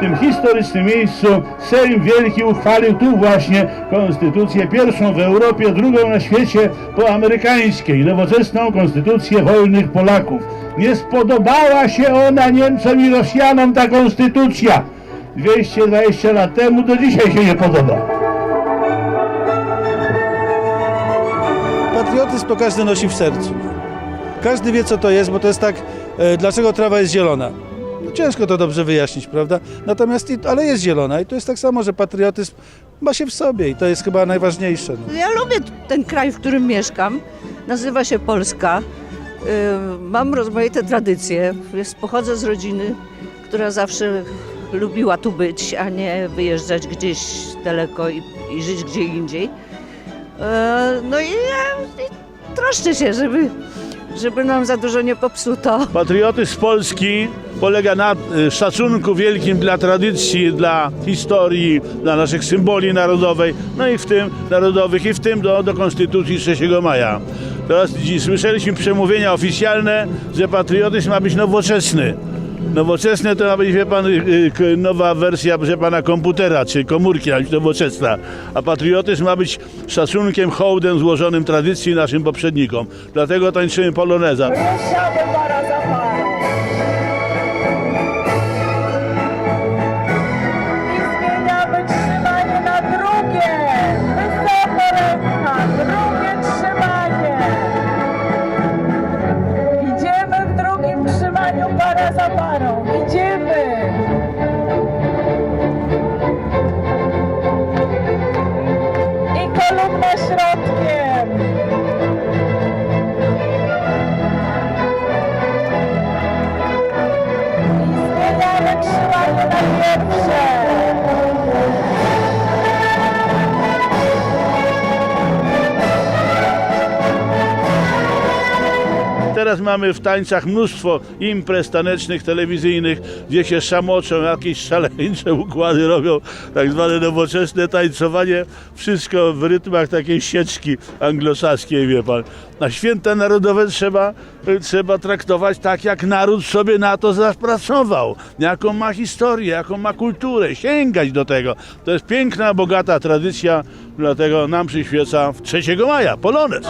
tym historycznym miejscu Sejm Wielki uchwalił tu właśnie konstytucję pierwszą w Europie, drugą na świecie po amerykańskiej, nowoczesną konstytucję wolnych Polaków. Nie spodobała się ona Niemcom i Rosjanom ta konstytucja. 220 lat temu do dzisiaj się nie podoba. Patriotyzm to każdy nosi w sercu. Każdy wie, co to jest, bo to jest tak, e, dlaczego trawa jest zielona. No, ciężko to dobrze wyjaśnić, prawda? Natomiast, ale jest zielona i to jest tak samo, że patriotyzm ma się w sobie i to jest chyba najważniejsze. No. Ja lubię ten kraj, w którym mieszkam. Nazywa się Polska. Yy, Mam rozmaite tradycje. Jest, pochodzę z rodziny, która zawsze lubiła tu być, a nie wyjeżdżać gdzieś daleko i, i żyć gdzie indziej. Yy, No i ja i troszczę się, żeby, żeby nam za dużo nie popsuto. Patriotyzm Polski polega na y, szacunku wielkim dla tradycji, dla historii, dla naszych symboli narodowej, no i w tym narodowych, i w tym do, do Konstytucji 3 maja. Teraz słyszeliśmy przemówienia oficjalne, że patriotyzm ma być nowoczesny. Nowoczesne to ma być, wie pan, y, y, nowa wersja, proszę pana, komputera czy komórki, a być nowoczesna. A patriotyzm ma być szacunkiem, hołdem złożonym tradycji naszym poprzednikom. Dlatego tańczymy poloneza. Para za parą. Idziemy. I kolumna środkiem. I zmieniamy trzymanie na pierwsze. Teraz mamy w tańcach mnóstwo imprez tanecznych, telewizyjnych, gdzie się szamoczą, jakieś szaleńcze układy robią, tak zwane nowoczesne tańcowanie, wszystko w rytmach takiej sieczki anglosaskiej, wie pan. Na święta narodowe trzeba, trzeba traktować tak, jak naród sobie na to zapracował, jaką ma historię, jaką ma kulturę, sięgać do tego. To jest piękna, bogata tradycja, dlatego nam przyświeca 3 maja, Polonez.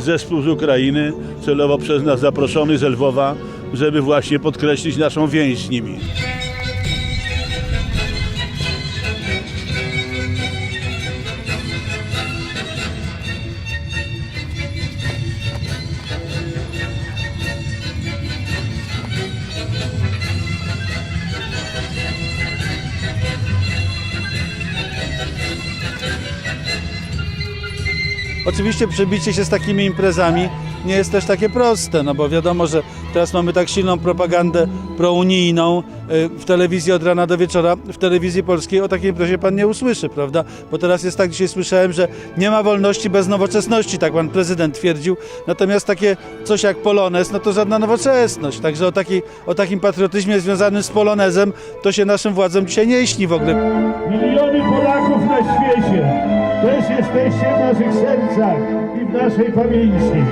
Zespół z Ukrainy, celowo przez nas zaproszony z Lwowa, żeby właśnie podkreślić naszą więź z nimi. Oczywiście przebicie się z takimi imprezami nie jest też takie proste, no bo wiadomo, że teraz mamy tak silną propagandę prounijną y, w telewizji od rana do wieczora. W telewizji polskiej o takiej imprezie pan nie usłyszy, prawda? Bo teraz jest tak, dzisiaj słyszałem, że nie ma wolności bez nowoczesności, tak pan prezydent twierdził. Natomiast takie coś jak polonez, no to żadna nowoczesność. Także o, o takim patriotyzmie związanym z polonezem to się naszym władzom dzisiaj nie śni w ogóle. Miliony Polaków na świecie też jesteście w naszych sercach i w naszej pamięci.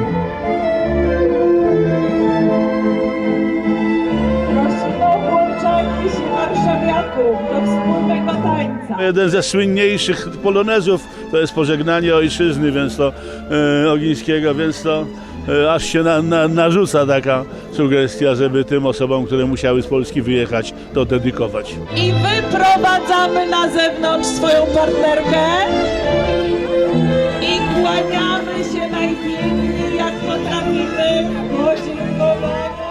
Prosimy o włączanie się warszawiaków do wspólnego tańca. Jeden ze słynniejszych polonezów to jest pożegnanie ojczyzny, więc to e, Ogińskiego, więc to aż się na, na, narzuca taka sugestia, żeby tym osobom, które musiały z Polski wyjechać, to dedykować. I wyprowadzamy na zewnątrz swoją partnerkę. I kłaniamy się najpiękniej jak potrafimy. Podziękowania.